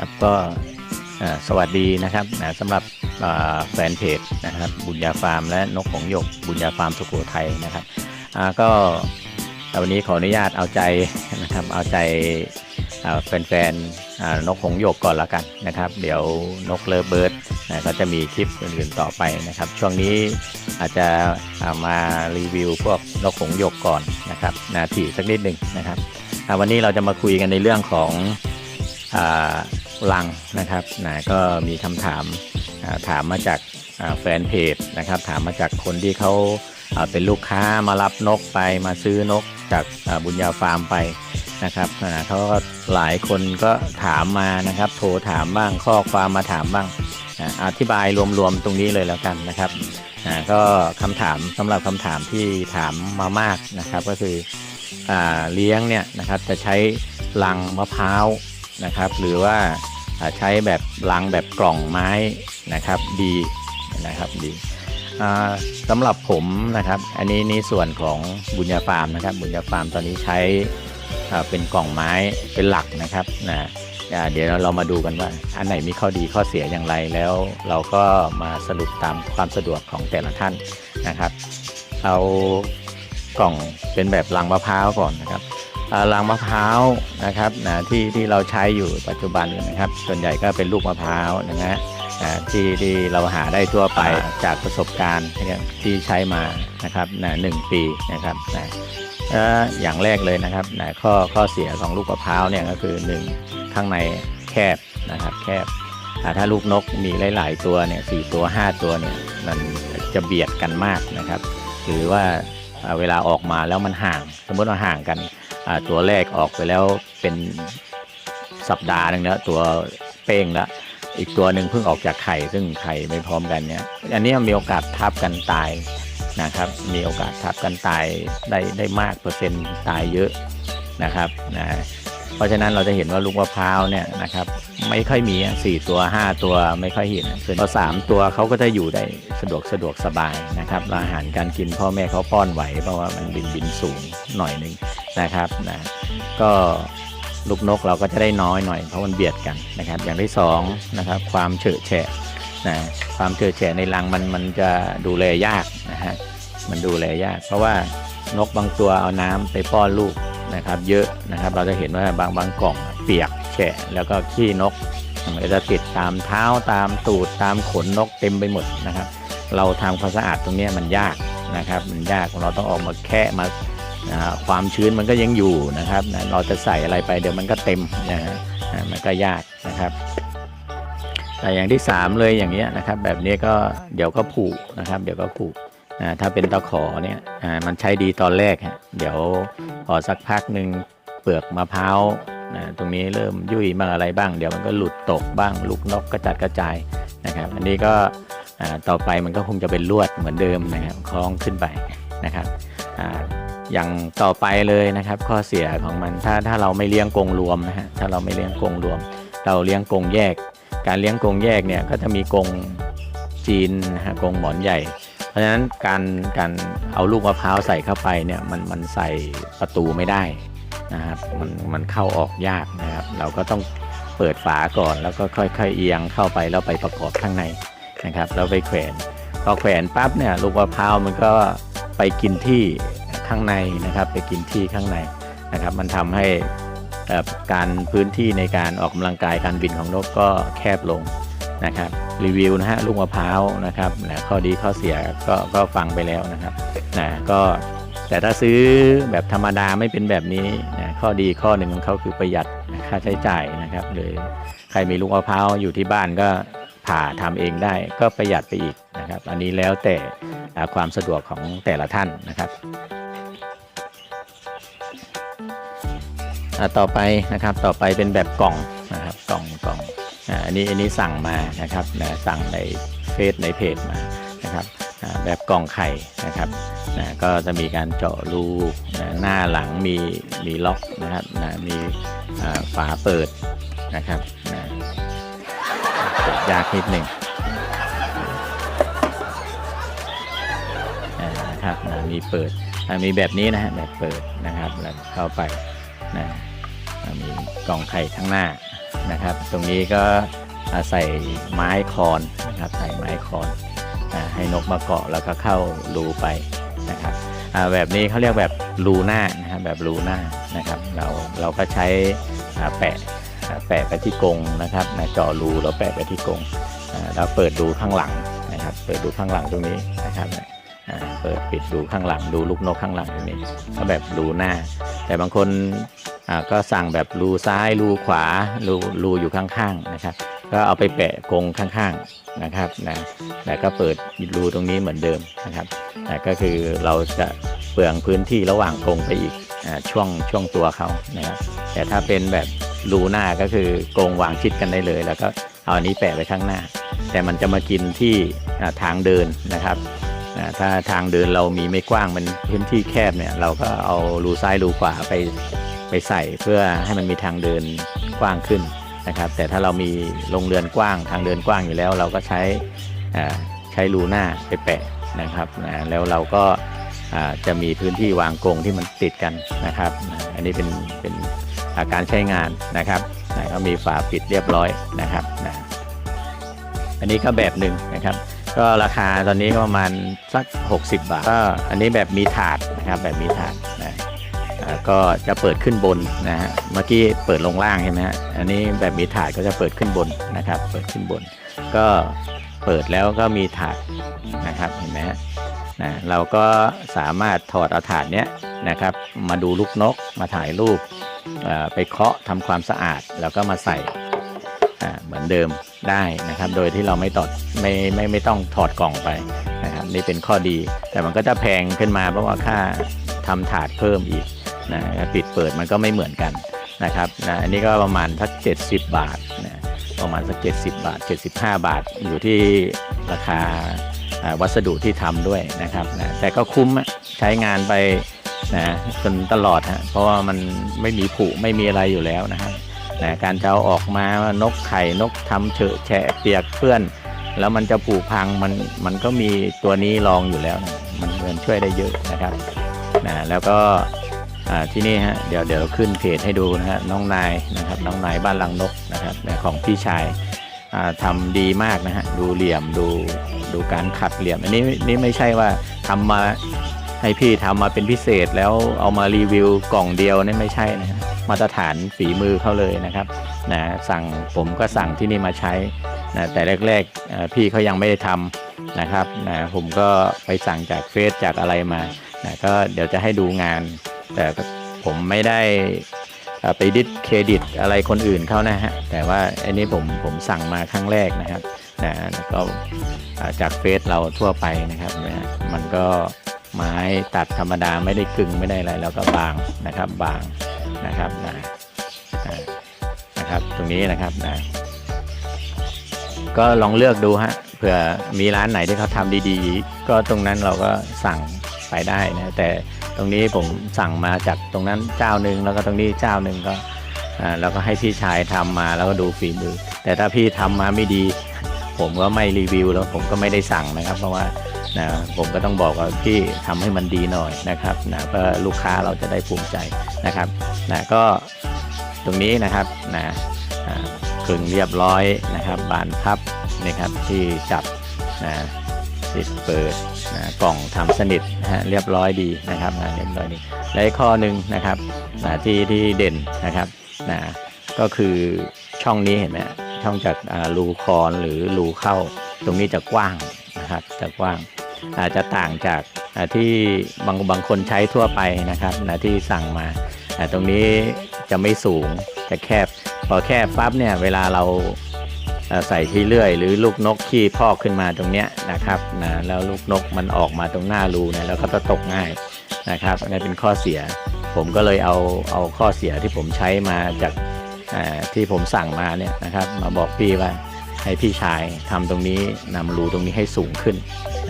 ครับก็สวัสดีนะครับสำหรับแฟนเพจนะครับบุญญาฟาร์มและนกของหยกบุญญาฟาร์มสุโขทัยนะครับก็วันนี้ขออนุญาตเอาใจนะครับเอาใจาแฟนๆนกของส์หยกก่อนละกันนะครับ เดี๋ยวนกเลอเบิร์ดก็จะมีคลิปอื่นๆต่อไปนะครับ ช่วงนี้อาจจะามารีวิวพวกนกของส์หยกก่อนนะครับนาทีสักนิดหนึ่งนะครับวันนี้เราจะมาคุยกันในเรื่องของ ลังนะครับนะก็มีคำถามถามมาจากแฟนเพจนะครับ ถามมาจากคนที่เขาเป็นลูกค้ามารับนกไปมาซื้อนกจากบุญญาฟาร์มไปนะครับเขาก็หลายคนก็ถามมานะครับ โทรถามบ้างข้อความมาถามบ้างอธิบายรวมๆตรงนี้เลยแล้วกันนะครับก็คำถามสำหรับคำถามที่ถามมามากนะครับก็คืออเลี้ยงเนี่ยนะครับจะใช้ลังมะพร้าวนะครับ หรือว่า ใช้แบบลังแบบกล่องไม้นะครับดีนะครับดีสำหรับผมนะครับอันนี้นี่ส่วนของบุญญาฟาร์มนะครับ บุญญาฟาร์มตอนนี้ใช้เป็นกล่องไม้เป็นหลักนะครับนะอ่าเดี๋ยวเรามาดูกันว่า อันไหนมีข้อดีข้อเสียอย่างไรแล้วเราก็มาสรุปตามความสะดวกของแต่ละท่านนะครับ เอากล่องเป็นแบบลังมะพร้าวก่อนนะครับ อ่างมะพร้าวนะครับนะที่ที่เราใช้อยู่ปัจจุบันนะครับ ส่วนใหญ่ก็เป็นลูกมะพร้าวนะฮะที่ที่เราหาได้ทั่วไปจากประสบการณ์ที่ใช้มานะครับนะหนึ่งปีนะครับนะอย่างแรกเลยนะครับนะข้อข้อเสียของลูกมะพร้าวเนี่ยก็คือหนึ่งข้างในแคบนะครับแคบอ่ถ้าลูกนกมีหลาย ๆ ตัวเนี่ยสี่ตัวห้าตัวเนี่ยมันจะเบียดกันมากนะครับ หรือว่าเวลาออกมาแล้วมันห่าง สมมติว่าห่างกัน ตัวแรกออกไปแล้วเป็นสัปดาห์หนึงแล้วตัวเป้งแล้วอีกตัวหนึ่งเพิ่งออกจากไข่ซึ่งไข่ไม่พร้อมกันเนี่ยอันนี้มีโอกาสทับกันตายนะครับ มีโอกาสทับกันตายได้ได้มากเปอร์เซ็นต์ตายเยอะนะครับนะ เพราะฉะนั้นเราจะเห็นว่าลูกมะพร้าวเนี่ยนะครับไม่ค่อยมีอะสี่ตัวห้าตัวไม่ค่อยเห็นส่วนพอสามตัวเขาก็จะอยู่ได้สะดวกสะดวกสบายนะครับอาหารการกินพ่อแม่เขาป้อนไหวเพราะว่ามันบินบินสูงหน่อยหนึงนะครับนะก็ลูกนกเราก็จะได้น้อยหน่อยเพราะมันเบียดกันนะครับ อย่างที่สองนะครับความเฉอะแฉะนะความเฉอะแฉะในรังมันมันจะดูแลยากนะฮะมันดูแลยาก เพราะว่านกบางตัวเอาน้ำไปป้อนลูก นะครับ เยอะนะครับ เราจะเห็นว่าบางบางกล่องเปียกแฉะแล้วก็ขี้นกมันจะติดตามเท้าตามตูดตามขนนกเต็มไปหมดนะครับ เราทำความสะอาดตรงนี้มันยากนะครับ มันยากเราต้องออกมาแค่มาความชื้นมันก็ยังอยู่นะครับเราจะใส่อะไรไปเดี๋ยวมันก็เต็มนะฮะมันก็ยากนะครับแต่อย่างที่ 3 เลยอย่างเงี้ยนะครับ แบบนี้ก็เดี๋ยวก็ผุนะครับ เดี๋ยวก็ผุอ่า ถ้าเป็นตะขอเนี่ยมันใช้ดีตอนแรก เดี๋ยวพอสักพักหนึ่งเปลือกมะพร้าวตรงนี้เริ่มยุ่ยบ้างอะไรบ้าง เดี๋ยวมันก็หลุดตกบ้าง ลูกนกกระจัดกระจายนะครับ อันนี้ก็ต่อไปมันก็คงจะเป็นลวดเหมือนเดิมนะครับคล้องขึ้นไปนะครับอย่างต่อไปเลยนะครับ ข้อเสียของมันถ้าถ้าเราไม่เลี้ยงกงรวมนะฮะถ้าเราไม่เลี้ยงกงรวม เราเลี้ยงกงแยก การเลี้ยงกงแยกเนี่ยก็จะมีกงจีนนะฮะกงหมอนใหญ่ เพราะฉะนั้นการการเอาลูกมะพร้าวใส่เข้าไปเนี่ยมันมันใส่ประตูไม่ได้นะครับมันมันเข้าออกยากนะครับ เราก็ต้องเปิดฝาก่อนแล้วก็ค่อยๆเอียงเข้าไปแล้วไปประกอบข้างในนะครับแล้วไปแขวนพอแขวนปั๊บเนี่ยลูกมะพร้าวมันก็ไปกินที่ข้างในนะครับ ไปกินที่ข้างในนะครับ มันทำให้การพื้นที่ในการออกกำลังกายการบินของนกก็แคบลงนะครับ รีวิวนะฮะลูกมะพร้าวนะครับนะข้อดีข้อเสียก็ก็ฟังไปแล้วนะครับนะก็แต่ถ้าซื้อแบบธรรมดาไม่เป็นแบบนี้นะข้อดีข้อหนึ่งของเขาคือประหยัดค่าใช้จ่ายนะครับเลยใครมีลูกมะพร้าวอยู่ที่บ้านก็ผ่าทำเองได้ก็ประหยัดไปอีกนะครับ อันนี้แล้วแต่ความสะดวกของแต่ละท่านนะครับต่อไปนะครับต่อไปเป็นแบบกล่องนะครับกล่องก อันนี้อันนี้สั่งมานะครับนะสั่งในเฟซในเพจมานะครับแบบกล่องไข่นะครับนะก็จะมีการเจาะรูนะหน้าหลังมีมีล็อกนะครับนะมีฝาเปิดนะครับนะเปิดยากนิดหนึ่งนะครับนะมีเปิดมีแบบนี้นะฮะแบบเปิดนะครับแล้วเข้าไปนะมีกล่องไข่ข้างหน้า นะครับ ตรงนี้ก็ใส่ไม้คอนนะครับใส่ไม้คอนอให้นกมาเกาะแล้วก็เข้ารูไปนะครับแบบนี้เขาเรียกแบบรูหน้านะครับแบบรูหน้านะครับ เราเราก็ใช้แปะแปะไปที่กรงนะครับนะเจาะรูแล้วแปะไปที่กรงแล้วเปิดดูข้างหลังนะครับ เปิดดูข้างหลังตรงนี้นะครับเปิดปิดดูข้างหลังดูลูกนกข้างหลังตรงนี้ก็แบบรูหน้า แต่บางคน ก็สั่งแบบรูซ้ายรูขวารูรูอยู่ข้างๆนะครับ ก็เอาไปแปะกรงข้างๆนะครับนะแล้วก็เปิดรูตรงนี้เหมือนเดิมนะครับแต่ก็คือเราจะเปลืองพื้นที่ระหว่างกรงไปอีกอช่วงช่วงตัวเขานะครับแต่ถ้าเป็นแบบรูหน้าก็คือกรงวางชิดกันได้เลย แล้วก็เอาอันนี้แปะไปข้างหน้า แต่มันจะมากินที่ทางเดินนะครับถ้าทางเดินเรามีไม่กว้างมันพื้นที่แคบเนี่ยเราก็เอารูซ้ายรูขวาไป ไปใส่เพื่อให้มันมีทางเดินกว้างขึ้นนะครับ แต่ถ้าเรามีโรงเรือนกว้างทางเดินกว้างอยู่แล้ว เราก็ใช้ใช้รูหน้าไปแปะนะครับนะแล้วเราก็จะมีพื้นที่วางกรงที่มันติดกันนะครับ อันนี้เป็นเป็นอาการใช้งานนะครับนะก็มีฝาปิดเรียบร้อยนะครับนะอันนี้ก็แบบหนึ่งนะครับ ก็ราคาตอนนี้ก็ประมาณสัก 60 บาทก็อันนี้แบบมีถาดนะครับแบบมีถาด ก็จะเปิดขึ้นบนนะฮะเมื่อกี้เปิดลงล่างใช่ไหมฮะอันนี้แบบมีถาดก็จะเปิดขึ้นบนนะครับ เปิดขึ้นบน ก็เปิดแล้วก็มีถาดนะครับเห็นไหมฮะนะเราก็สามารถถอดเอาถาดเนี้ยนะครับ มาดูลูกนกมาถ่ายรูปไปเคาะทำความสะอาดแล้วก็มาใส่เหมือนเดิมได้นะครับ โดยที่เราไม่ตอดไม่ไม่ไม่ต้องถอดกล่องไปนะครับนี่เป็นข้อดี แต่มันก็จะแพงขึ้นมาเพราะว่าค่าทำถาดเพิ่มอีก นะปิดเปิดมันก็ไม่เหมือนกันนะครับนะอันนี้ก็ประมาณสัก70 บาทนะประมาณสัก70 บาท 75 บาท อยู่ที่ราคาวัสดุที่ทำด้วยนะครับนะแต่ก็คุ้มใช้งานไปนะจนตลอดฮะเพราะว่ามันไม่มีผุไม่มีอะไรอยู่แล้วนะครับนะการจะเอาออกมานกไข่นกทำเฉอะแฉะเปียกเปื้อน แล้วมันจะผุพังมันมันก็มีตัวนี้รองอยู่แล้วนะมันช่วยได้เยอะนะครับนะแล้วก็ ที่นี่ฮะเดี๋ยวเดี๋ยวขึ้นเพจให้ดูนะฮะน้องนายนะครับน้องนายบ้านลังนกนะครับของพี่ชายอ่าทำดีมากนะฮะดูเหลี่ยมดูดูการขัดเหลี่ยม อันนี้นี่ไม่ใช่ว่าทำมาให้พี่ทำมาเป็นพิเศษแล้วเอามารีวิวกล่องเดียวนี่ไม่ใช่นะฮะมาตรฐานฝีมือเขาเลยนะครับนะสั่งผมก็สั่งที่นี่มาใช้นะแต่แรกๆพี่เขายังไม่ได้ทำนะครับนะผมก็ไปสั่งจากเฟซจากอะไรมานะก็เดี๋ยวจะให้ดูงาน แต่ผมไม่ได้ไปดิสเครดิตอะไรคนอื่นเขานะฮะ แต่ว่าอันนี้ผมผมสั่งมาครั้งแรกนะครับนะแล้วก็จากเฟซเราทั่วไปนะครับนะมันก็ไม้ตัดธรรมดาไม่ได้กึ่งไม่ได้อะไรแล้วก็บางนะครับบางนะครับนะนะครับตรงนี้นะครับนะก็ลองเลือกดูฮะเผื่อมีร้านไหนที่เขาทำดีๆ ก็ตรงนั้นเราก็สั่งไปได้นะแต่ รงนี้ผมสั่งมาจากตรงนั้นเจ้าหนึ่งแล้วก็ตรงนี้เจ้าหนึ่งก็อ่าแล้วก็ให้พี่ชายทำมาแล้วก็ดูฝีมือ แต่ถ้าพี่ทำมาไม่ดี ผมก็ไม่รีวิวแล้วผมก็ไม่ได้สั่งนะครับ เพราะว่านะผมก็ต้องบอกว่าพี่ทำให้มันดีหน่อยนะครับนะเพื่อลูกค้าเราจะได้ภูมิใจนะครับนะก็ตรงนี้นะครับนะอ่าคลึงเรียบร้อยนะครับ บานพับนะครับที่จับนะติดเปิดนะกล่องทำสนิทะเรียบร้อยดีนะครับเรียบร้อยดีและข้อหนึ่งนะครับที่ที่เด่นนะครับนะก็คือช่องนี้เห็นไหมช่องจากรูคอนหรือรูเข้า ตรงนี้จะกว้างนะครับจะกว้างอาจจะต่างจากที่บางบางคนใช้ทั่วไปนะครับนะที่สั่งมาตรงนี้จะไม่สูงจะแคบ พอแคบปั๊บเนี่ยเวลาเรา ใส่ที่เลื่อย หรือลูกนกขี้พอกขึ้นมาตรงเนี้ยนะครับนะแล้วลูกนกมันออกมาตรงหน้ารูเนี่ยแล้วก็จะตกง่ายนะครับอันนี้เป็นข้อเสีย ผมก็เลยเอาเอาข้อเสียที่ผมใช้มาจากที่ผมสั่งมาเนี่ยนะครับ มาบอกพี่ว่าให้พี่ชายทำตรงนี้นำรูตรงนี้ให้สูงขึ้น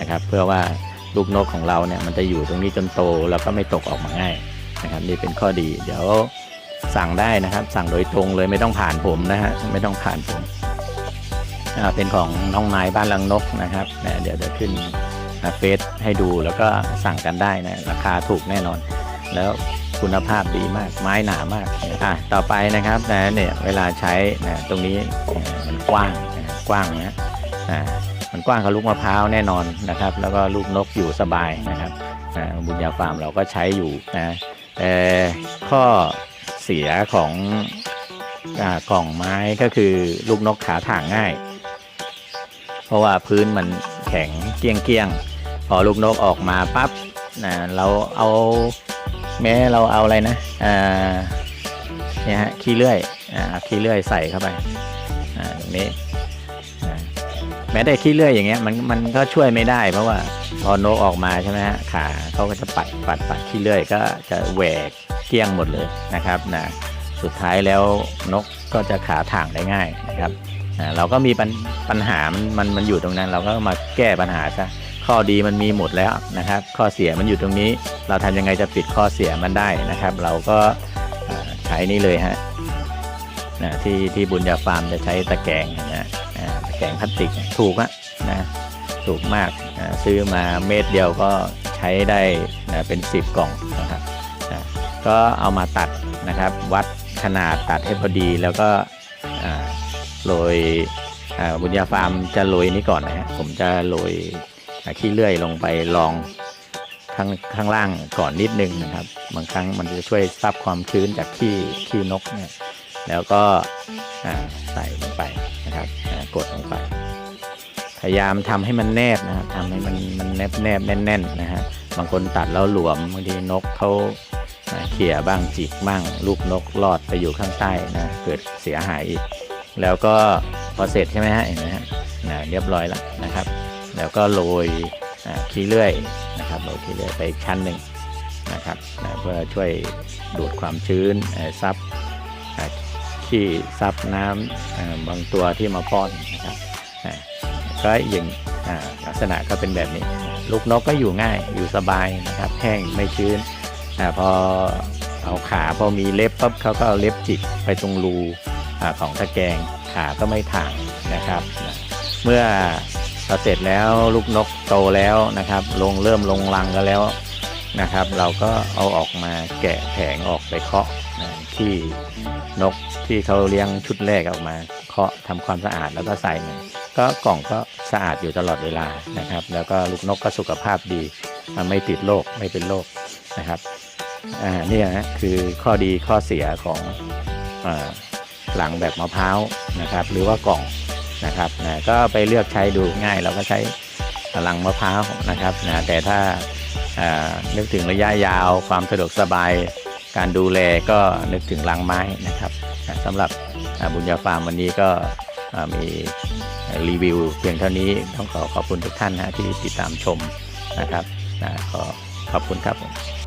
นะครับ เพื่อว่าลูกนกของเราเนี่ยมันจะอยู่ตรงนี้จนโตแล้วก็ไม่ตกออกมาง่ายนะครับนี่เป็นข้อดี เดี๋ยวสั่งได้นะครับ สั่งโดยตรงเลยไม่ต้องผ่านผมนะฮะไม่ต้องผ่านผม เป็นของน้องไม้บ้านลังนกนะครับนะเดี๋ยวจะขึ้นเฟซให้ดูแล้วก็สั่งกันได้นะราคาถูกแน่นอน แล้วคุณภาพดีมากไม้หนามากอะต่อไปนะครับนะเนี่ยเวลาใช้นะตรงนี้มันกว้างนะกว้างนะอ่ามันกว้างกับลูกมะพร้าวแน่นอนนะครับ แล้วก็ลูกนกอยู่สบายนะครับอ่าบุญญาฟาร์มเราก็ใช้อยู่นะแต่ข้อเสียของอากล่องไม้ก็คือลูกนกขาถ่างง่าย เพราะว่าพื้นมันแข็งเกี้ยงเกี้ยงๆพอลูกนกออกมาปั๊บนะเราเอาแม้เราเอาอะไรนะอ่าเนี่ยฮะขี้เลื่อยอ่าขี้เลื่อยใส่เข้าไปอ่าตรงนี้อ่แม้แต่ขี้เลื่อยอย่างเงี้ยมันมันก็ช่วยไม่ได้ เพราะว่าพอนกออกมาใช่ไหมฮะขาเขาก็จะปัดปัดปัดขี้เลื่อยก็จะแหวกเกี้ยงหมดเลยนะครับนะสุดท้ายแล้วนกก็จะขาถ่างได้ง่ายนะครับ เราก็มีปัญปญหามันมันมันอยู่ตรงนั้น เราก็มาแก้ปัญหาซะข้อดีมันมีหมดแล้วนะครับ ข้อเสียมันอยู่ตรงนี้ เราทำยังไงจะปิดข้อเสียมันได้นะครับ เราก็ใช้นี่เลยฮะนะที่ที่บุญญาฟาร์มจะใช้ตะแกรงนะตะแกรงพลาสติกถูกอะนะถูกมากอ่าซื้อมาเม็ดเดียวก็ใช้ได้นะเป็น 10 กล่องนะครับนะก็เอามาตัดนะครับ วัดขนาดตัดให้พอดีแล้วก็ โรยบุญญาฟาร์มจะโรยนี้ก่อนนะฮะผมจะโรยขี้เลื่อยลงไปลองข้างข้างล่างก่อนนิดนึงนะครับ บางครั้งมันจะช่วยซับความชื้นจากขี้ขี้นกเนี่ยแล้วก็ใส่ลงไปนะครับกดลงไป พยายามทำให้มันแนบนะครับทำให้มันมันแนบแนบแน่นๆนะฮะบางคนตัดแล้วหลวมบางทีนกเขาเขี่ยบ้างจิกบ้าง ลูกนกลอดไปอยู่ข้างใต้นะเกิดเสียหายอีก แล้วก็พอเสร็จใช่ไหมฮะเห็นไหมฮะเรียบร้อยแล้วนะครับ แล้วก็โรยขี้เลื่อยนะครับโรยขี้เลื่อยไปชั้นหนึ่งนะครับเพื่อช่วยดูดความชื้นซับขี้ซับน้ำอ่าบางตัวที่มาป้อนนะครับก็อย่างลักษณะก็เป็นแบบนี้ ลูกนกก็อยู่ง่ายอยู่สบายนะครับ แห้งไม่ชื้นอพอเอาขาพอมีเล็บปั๊บเขาก็เอาเล็บจิกไปตรงรู ของตะแกรงขาก็ไม่ถ่างนะครับ เมื่อเราเสร็จแล้วลูกนกโตแล้วนะครับ ลงเริ่มลงรังกันแล้วนะครับ เราก็เอาออกมาแกะแผงออกไปเคาะที่นกที่เขาเลี้ยงชุดแรกออกมา เคาะทำความสะอาดแล้วก็ใส่ใหม่ก็กล่องก็สะอาดอยู่ตลอดเวลานะครับ แล้วก็ลูกนกก็สุขภาพดีไม่ติดโรคไม่เป็นโรคนะครับอ่าเนี่ยนะคือข้อดีข้อเสียของอ่า หลังแบบมะพร้าวนะครับ หรือว่ากล่องนะครับนะก็ไปเลือกใช้ดูง่ายเราก็ใช้หลังมะพร้าวนะครับนะแต่ถ้านึกถึงระยะยาวความสะดวกสบายการดูแลก็นึกถึงลังไม้นะครับนะสำหรับบุญญาฟาร์มวันนี้ก็มีรีวิวเพียงเท่านี้ต้องขอขอบคุณทุกท่านนะที่ติดตามชมนะครับนะขอขอบคุณครับผม